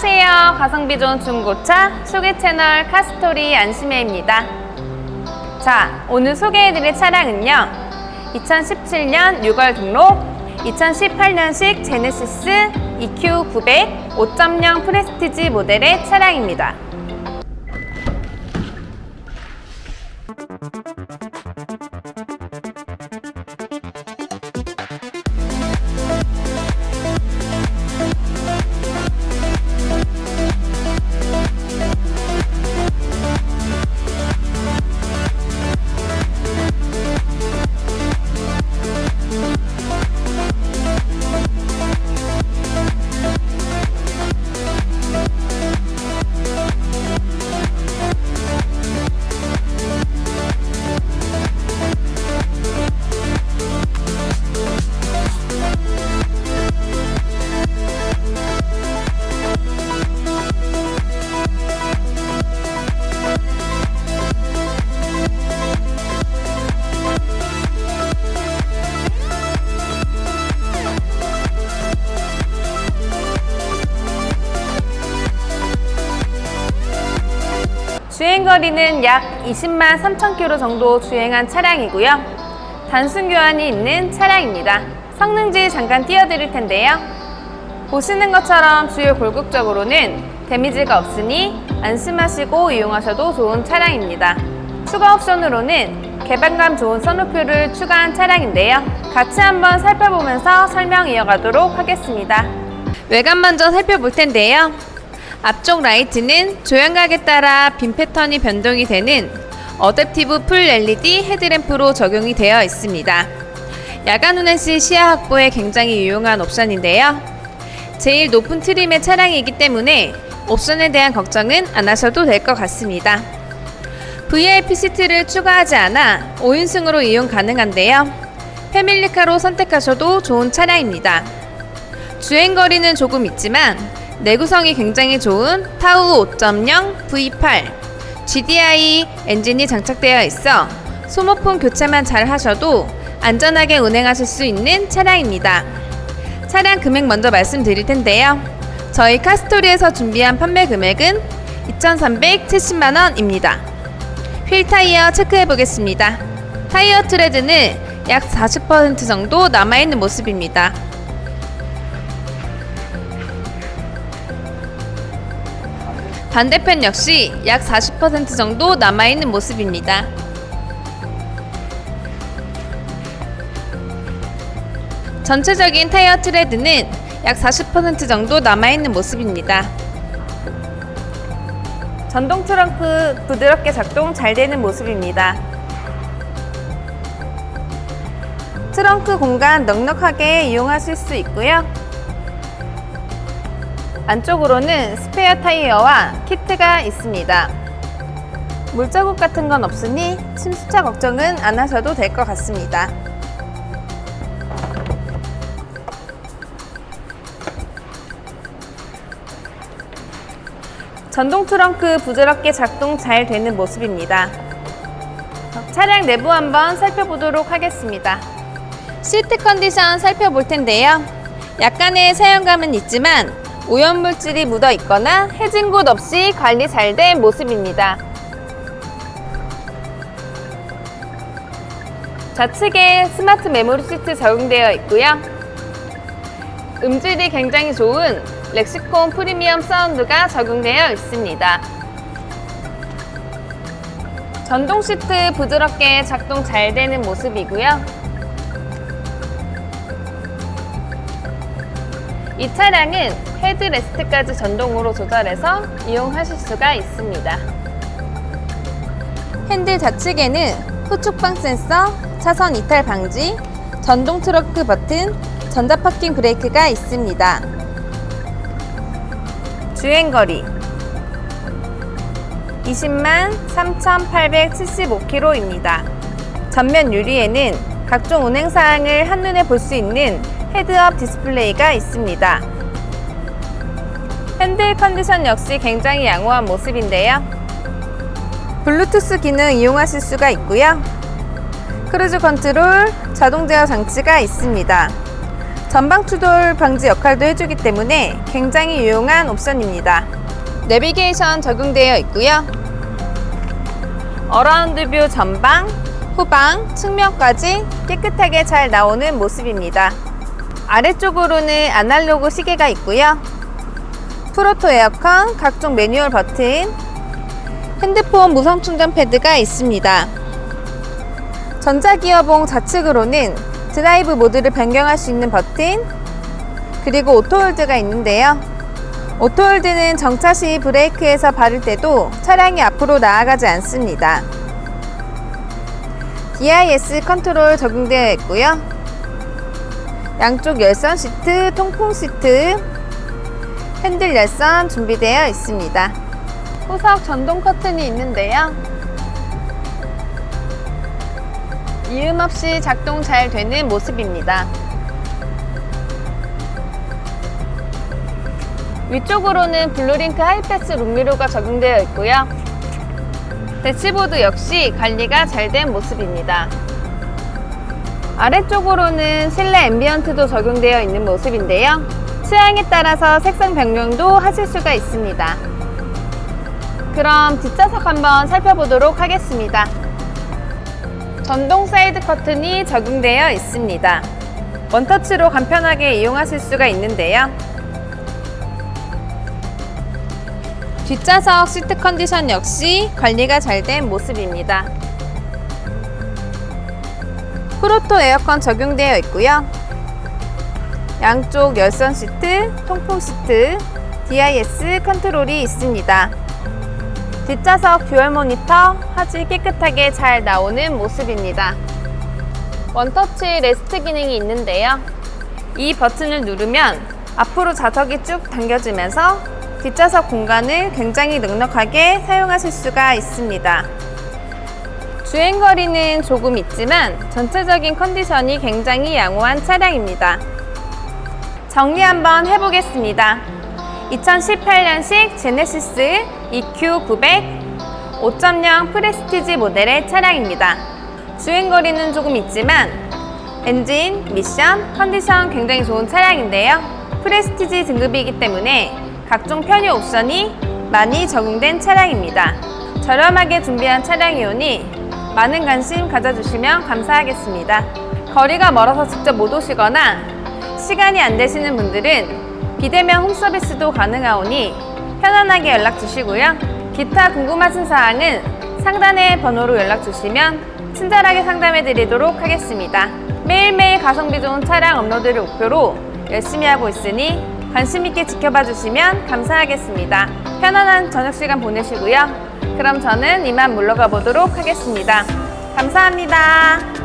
안녕하세요. 가성비 좋은 중고차 소개 채널 카스토리 안심혜입니다. 자, 오늘 소개해드릴 차량은요. 2017년 6월 등록, 2018년식 제네시스 EQ900 5.0 프레스티지 모델의 차량입니다. 거리는 약 20만 3천 킬로 정도 주행한 차량이고요. 단순 교환이 있는 차량입니다. 성능지 잠깐 띄워드릴 텐데요. 보시는 것처럼 주요 골격적으로는 데미지가 없으니 안심하시고 이용하셔도 좋은 차량입니다. 추가 옵션으로는 개방감 좋은 선루프를 추가한 차량인데요. 같이 한번 살펴보면서 설명 이어가도록 하겠습니다. 외관 먼저 살펴볼 텐데요. 앞쪽 라이트는 조향각에 따라 빔 패턴이 변동이 되는 어댑티브 풀 LED 헤드램프로 적용이 되어 있습니다. 야간 운행 시 시야 확보에 굉장히 유용한 옵션인데요. 제일 높은 트림의 차량이기 때문에 옵션에 대한 걱정은 안 하셔도 될 것 같습니다. VIP 시트를 추가하지 않아 5인승으로 이용 가능한데요. 패밀리카로 선택하셔도 좋은 차량입니다. 주행거리는 조금 있지만 내구성이 굉장히 좋은 타우 5.0 V8 GDI 엔진이 장착되어 있어 소모품 교체만 잘 하셔도 안전하게 운행하실 수 있는 차량입니다. 차량 금액 먼저 말씀드릴 텐데요. 저희 카스토리에서 준비한 판매 금액은 2,370만 원입니다. 휠 타이어 체크해 보겠습니다. 타이어 트레드는 약 40% 정도 남아있는 모습입니다. 반대편 역시 약 40% 정도 남아있는 모습입니다. 전체적인 타이어 트레드는 약 40% 정도 남아있는 모습입니다. 전동 트렁크 부드럽게 작동 잘 되는 모습입니다. 트렁크 공간 넉넉하게 이용하실 수 있고요. 안쪽으로는 스페어 타이어와 키트가 있습니다. 물자국 같은 건 없으니 침수차 걱정은 안 하셔도 될 것 같습니다. 전동 트렁크 부드럽게 작동 잘 되는 모습입니다. 차량 내부 한번 살펴보도록 하겠습니다. 시트 컨디션 살펴볼 텐데요. 약간의 사용감은 있지만 오염물질이 묻어 있거나 해진 곳 없이 관리 잘 된 모습입니다. 좌측에 스마트 메모리 시트 적용되어 있고요. 음질이 굉장히 좋은 렉시콘 프리미엄 사운드가 적용되어 있습니다. 전동 시트 부드럽게 작동 잘 되는 모습이고요. 이 차량은 헤드레스트까지 전동으로 조절해서 이용하실 수가 있습니다. 핸들 좌측에는 후축방 센서, 차선 이탈 방지, 전동 트렁크 버튼, 전자 파킹 브레이크가 있습니다. 주행거리 20만 3,875km입니다. 전면 유리에는 각종 운행사항을 한눈에 볼 수 있는 헤드업 디스플레이가 있습니다. 핸들 컨디션 역시 굉장히 양호한 모습인데요. 블루투스 기능 이용하실 수가 있고요. 크루즈 컨트롤, 자동 제어 장치가 있습니다. 전방 추돌 방지 역할도 해주기 때문에 굉장히 유용한 옵션입니다. 내비게이션 적용되어 있고요. 어라운드 뷰 전방, 후방, 측면까지 깨끗하게 잘 나오는 모습입니다. 아래쪽으로는 아날로그 시계가 있고요. 프로토 에어컨, 각종 매뉴얼 버튼, 핸드폰 무선 충전 패드가 있습니다. 전자기어봉 좌측으로는 드라이브 모드를 변경할 수 있는 버튼, 그리고 오토홀드가 있는데요. 오토홀드는 정차 시 브레이크에서 바를 때도 차량이 앞으로 나아가지 않습니다. DIS 컨트롤 적용되어 있고요. 양쪽 열선 시트, 통풍 시트, 핸들 열선 준비되어 있습니다. 후석 전동 커튼이 있는데요. 이음 없이 작동 잘 되는 모습입니다. 위쪽으로는 블루링크 하이패스 룸미러가 적용되어 있고요. 대시보드 역시 관리가 잘 된 모습입니다. 아래쪽으로는 실내 앰비언트도 적용되어 있는 모습인데요. 취향에 따라서 색상 변경도 하실 수가 있습니다. 그럼 뒷좌석 한번 살펴보도록 하겠습니다. 전동 사이드 커튼이 적용되어 있습니다. 원터치로 간편하게 이용하실 수가 있는데요. 뒷좌석 시트 컨디션 역시 관리가 잘 된 모습입니다. 프로토 에어컨 적용되어 있고요. 양쪽 열선 시트, 통풍 시트, DIS 컨트롤이 있습니다. 뒷좌석 듀얼 모니터 화질 깨끗하게 잘 나오는 모습입니다. 원터치 레스트 기능이 있는데요. 이 버튼을 누르면 앞으로 좌석이 쭉 당겨지면서 뒷좌석 공간을 굉장히 넉넉하게 사용하실 수가 있습니다. 주행거리는 조금 있지만 전체적인 컨디션이 굉장히 양호한 차량입니다. 정리 한번 해보겠습니다. 2018년식 제네시스 EQ900 5.0 프레스티지 모델의 차량입니다. 주행거리는 조금 있지만 엔진, 미션, 컨디션 굉장히 좋은 차량인데요. 프레스티지 등급이기 때문에 각종 편의 옵션이 많이 적용된 차량입니다. 저렴하게 준비한 차량이오니 많은 관심 가져주시면 감사하겠습니다. 거리가 멀어서 직접 못 오시거나 시간이 안 되시는 분들은 비대면 홈 서비스도 가능하오니 편안하게 연락 주시고요. 기타 궁금하신 사항은 상단의 번호로 연락 주시면 친절하게 상담해 드리도록 하겠습니다. 매일매일 가성비 좋은 차량 업로드를 목표로 열심히 하고 있으니 관심 있게 지켜봐 주시면 감사하겠습니다. 편안한 저녁 시간 보내시고요. 그럼 저는 이만 물러가 보도록 하겠습니다. 감사합니다.